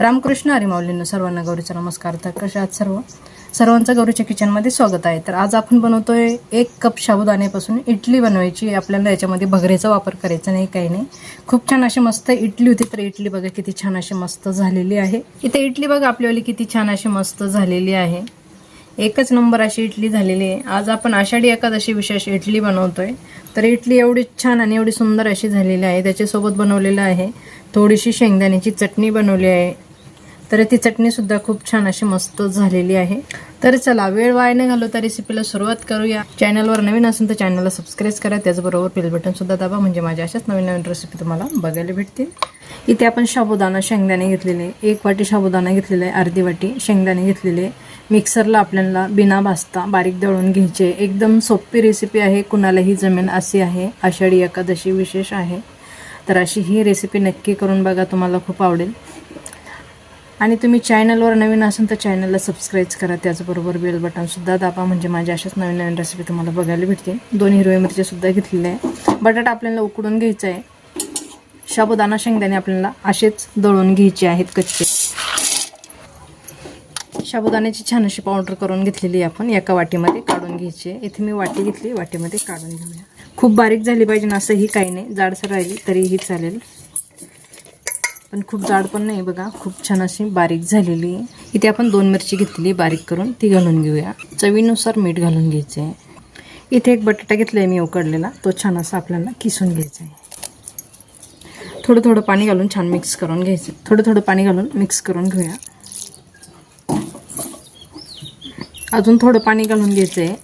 रामकृष्ण हरिमाऊलींना सर्वांना गौरीचा नमस्कार. तर कशा आहात सर्व? सर्वांचं गौरीच्या किचनमध्ये स्वागत आहे. तर आज आपण बनवतोय एक कप साबुदाण्यापासून इडली बनवायची. आपल्याला याच्यामध्ये भगरेचा वापर करायचा नाही काही नाही. खूप छान अशी मस्त इडली होती. तर इडली बघा किती छान अशी मस्त झालेली आहे. इथे इडली बघा आपल्यावाली किती छान अशी मस्त झालेली आहे. एकच नंबर अशी इडली झालेली आहे. आज आपण आषाढी एकादशी विशेष इडली बनवतोय. तर इडली एवढी छान आणि एवढी सुंदर अशी झालेली आहे. त्याच्यासोबत बनवलेलं आहे थोडीशी शेंगदाण्याची चटणी बनवली आहे. तर ती चटणीसुद्धा खूप छान अशी मस्त झालेली आहे. तर चला वेळ वाया न घालवता रेसिपीला सुरुवात करूया. चॅनलवर नवीन असेल तर चॅनलला सबस्क्राईब करा. त्याचबरोबर बेल बटन सुद्धा दाबा. म्हणजे माझ्या अशाच नवीन नवीन रेसिपी तुम्हाला बघायला भेटतील. इथे आपण साबुदाणा शेंगदाणे घेतलेले. एक वाटी साबुदाणा घेतलेला आहे. अर्धी वाटी शेंगदाणे घेतलेले मिक्सरला आपल्याला बिना भाजता बारीक दळून घ्यायचे एकदम सोपी रेसिपी आहे. कुणालाही जमेल अशी आहे. आषाढी एकादशी विशेष आहे. तर अशी ही रेसिपी नक्की करून बघा. तुम्हाला खूप आवडेल. आणि तुम्ही चॅनलवर नवीन असाल तर चॅनलला सबस्क्राईब करा. त्याचबरोबर बेल बटनसुद्धा दाबा. म्हणजे माझ्या अशाच नवीन नवीन रेसिपी तुम्हाला बघायला भेटतील. दोन हिरव्या मिरच्यासुद्धा घेतलेल्या आहे बटाटा आपल्याला उकडून घ्यायचा आहे. शाबुदाना शेंगदाणे आपल्याला असेच दळून घ्यायचे आहेत कच्चे. शाबुदाण्याची छान अशी पावडर करून घेतलेली आहे आपण. एका वाटीमध्ये काढून घ्यायची आहे. इथे मी वाटी घेतली. वाटीमध्ये काढून घेऊया. खूप बारीक झाली पाहिजे ना असंही काही नाही. जाडसर राहिली तरीही चालेल. पण खूप जाड पण नाही बघा. खूप छान अशी बारीक झालेली आहे. इथे आपण दोन मिरची घेतलेली बारीक करून. ती घालून घेऊया. चवीनुसार मीठ घालून घ्यायचं आहे इथे एक बटाटा घेतला आहे मी उकडलेला. तो छान असा आपल्याला किसून घ्यायचा आहे थोडं थोडं पाणी घालून छान मिक्स करून घ्यायचं. थोडं थोडं पाणी घालून मिक्स करून घेऊया. अजून थोडं पाणी घालून घ्यायचं आहे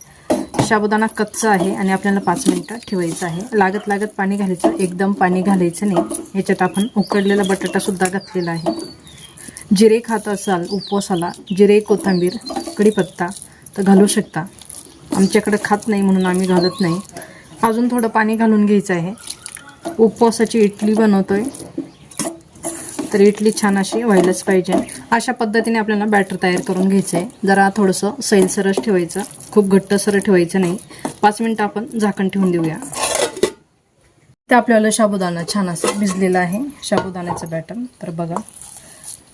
साबुदाणा कच्चा आहे आणि आपल्याला पाच मिनटं ठेवायचं आहे. लागत लागत पाणी घालायचं एकदम पाणी घालायचं नाही. याच्यात आपण उकडलेला बटाटासुद्धा घातलेला आहे. जिरे खात असाल उपवासाला जिरे कोथिंबीर कढीपत्ता तर घालू शकता. आमच्याकडं खात नाही म्हणून आम्ही घालत नाही. अजून थोडं पाणी घालून घ्यायचं आहे. उपवासाची इडली बनवतोय. तर इडली छान अशी व्हायलाच पाहिजे. अशा पद्धतीने आपल्याला बॅटर तयार करून घ्यायचं आहे जरा थोडंसं सैलसरच ठेवायचं. खूप घट्टसर ठेवायचं नाही. पाच मिनटं आपण झाकण ठेवून देऊया. ते आपल्याला शाबुदाना छान असं भिजलेलं आहे. शाबुदाण्याचं बॅटर तर बघा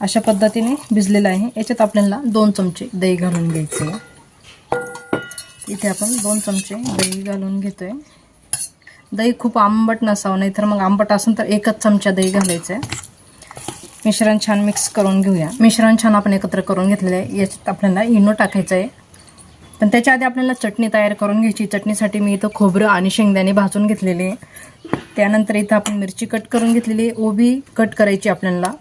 अशा पद्धतीने भिजलेलं आहे. याच्यात आपल्याला दोन चमचे दही घालून घ्यायचे आहे इथे आपण दोन चमचे दही घालून घेतोय. दही खूप आंबट नसावं नाही तर मग आंबट असेल तर एकच चमचा दही घालायचं आहे मिश्रण छान मिक्स करून घेऊया. मिश्रण छान आपण एकत्र करून घेतलेलं आहे. याच्यात आपल्याला इनो टाकायचं आहे. पण त्याच्या आधी आपल्याला चटणी तयार करून घ्यायची. चटणीसाठी मी इथं खोबरं आणि शेंगदाणे भाजून घेतलेले आहे. त्यानंतर इथं आपण मिरची कट करून घेतलेली आहे. ओबी कट करायची आपल्याला.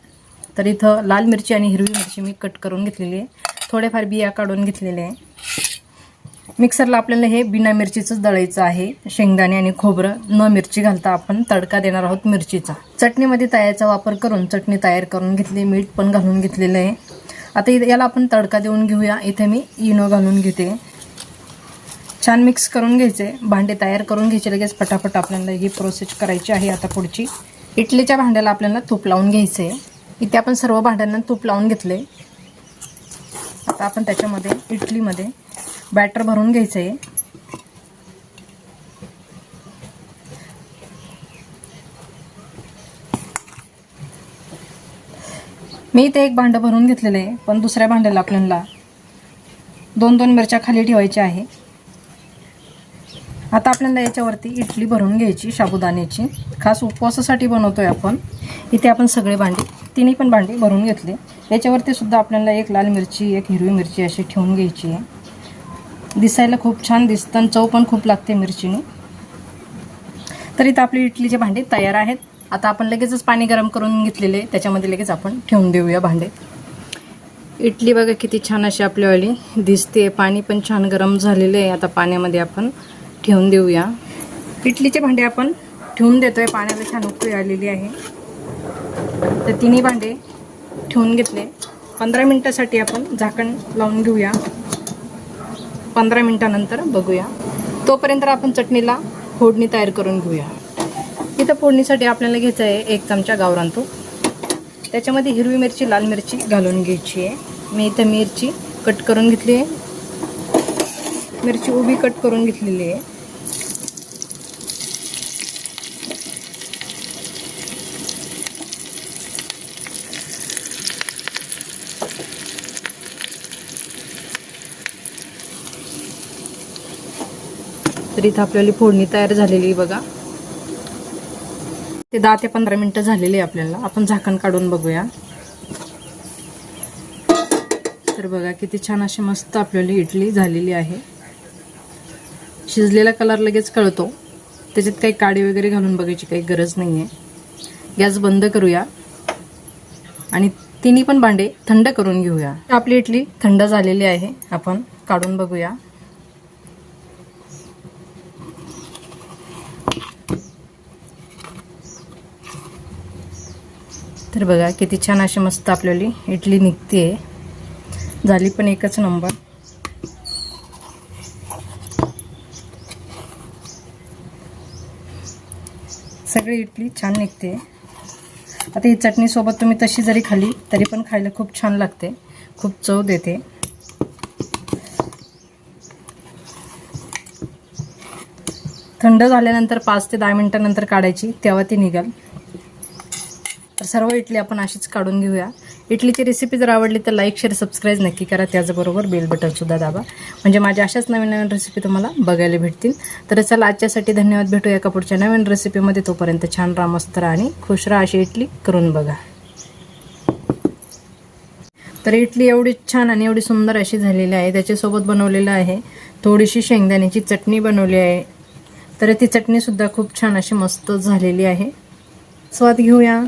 तर इथं लाल मिरची आणि हिरवी मिरची मी कट करून घेतलेली आहे. थोडेफार बिया काढून घेतलेले आहे. मिक्सरला आपल्याला हे बिना मिरचीचंच दळायचं आहे. शेंगदाणे आणि खोबरं न मिरची घालता आपण तडका देणार आहोत मिरचीचा. चटणीमध्ये तयाचा वापर करून चटणी तयार करून घेतली मीठ पण घालून घेतलेलं आहे. आता इथे याला आपण तडका देऊन घेऊया. इथे मी इनो घालून घेते. छान मिक्स करून घ्यायचे. भांडे तयार करून घ्यायचे. लगेच पटापट आपल्याला ही प्रोसेस करायची आहे आता पुढची. इडलीच्या भांड्याला आपल्याला तूप लावून घ्यायचं. आहे इथे आपण सर्व भांड्यांना तूप लावून घेतले. आता आपण त्याच्यामध्ये इडलीमध्ये बॅटर भरून घ्यायचं आहे मी इथे एक भांडं भरून घेतलेलं आहे पण दुसऱ्या भांड्याला आपल्याला. दोन दोन मिरच्या खाली ठेवायच्या आहे. आता आपल्याला याच्यावरती इडली भरून घ्यायची साबुदाण्याची खास उपवासासाठी बनवतोय आपण. इथे आपण सगळे भांडी तिन्ही पण भांडी भरून घेतले. याच्यावरती सुद्धा आपल्याला एक लाल मिरची एक हिरवी मिरची अशी ठेवून घ्यायची आहे. दिसायला खूप छान दिसतं आणि चव पण खूप लागते मिरचीने. तर इथं आपली इडलीचे भांडे तयार आहेत. आता आपण लगेचच पाणी गरम करून घेतलेले त्याच्यामध्ये लगेच आपण ठेवून देऊया भांडे. इडली बघा किती छान अशी आपल्यावाली दिसते पाणी पण छान गरम झालेलं आहे. आता पाण्यामध्ये आपण ठेवून देऊया. इडलीचे भांडे आपण ठेवून देतोय. पाण्याला छान उकळी आलेली आहे. तर तिन्ही भांडे ठेवून घेतले. पंधरा मिनटासाठी आपण झाकण लावून घेऊया. पंधरा मिनटानंतर बघूया. तोपर्यंत आपण चटणीला फोडणी तयार करून घेऊया. इथं फोडणीसाठी आपल्याला घ्यायचं आहे एक चमचा गावरान तूप त्याच्यामध्ये हिरवी मिरची लाल मिरची घालून घ्यायची आहे. मी इथं मिरची कट करून घेतली आहे. मिरची उभी कट करून घेतलेली आहे. तर इथं आपल्याला फोडणी तयार झालेली आहे बघा. ते दहा ते पंधरा मिनटं झालेली आहे आपल्याला. आपण झाकण काढून बघूया. तर बघा किती छान अशी मस्त आपल्याला इडली झालेली आहे. शिजलेला कलर लगेच कळतो. त्याच्यात काही काडी वगैरे घालून बघायची काही गरज नाही आहे गॅस बंद करूया. आणि तिन्ही पण भांडे थंड करून घेऊया. आपली इडली थंड झालेली आहे. आपण काढून बघूया. तर बघा किती छान अशी मस्त आपल्याली इडली निघते झाली पण एकच नंबर. सगळी इडली छान निघते आता ही चटणीसोबत तुम्ही तशी जरी खाली तरी पण खायला खूप छान लागते. खूप चव देते. थंड झाल्यानंतर पाच ते दहा मिनटानंतर काढायची तेव्हा ती निघाल. तर सर्व इडली आपण अशीच काढून घेऊया. इडलीची रेसिपी जर आवडली तर लाईक शेअर सबस्क्राईब नक्की करा. त्याचबरोबर बेल बटनसुद्धा दाबा. म्हणजे माझ्या अशाच नवीन नवीन रेसिपी तुम्हाला बघायला भेटतील. तर चला आजच्यासाठी धन्यवाद. भेटूया एका पुढच्या नवीन रेसिपीमध्ये तोपर्यंत छान राहा मस्त राहा आणि खुश राहा अशी इडली करून बघा. तर इडली एवढी छान आणि एवढी सुंदर अशी झालेली आहे. त्याच्यासोबत बनवलेलं आहे थोडीशी शेंगदाण्याची चटणी बनवली आहे. तर ती चटणीसुद्धा खूप छान अशी मस्त झालेली आहे. स्वाद घेऊया.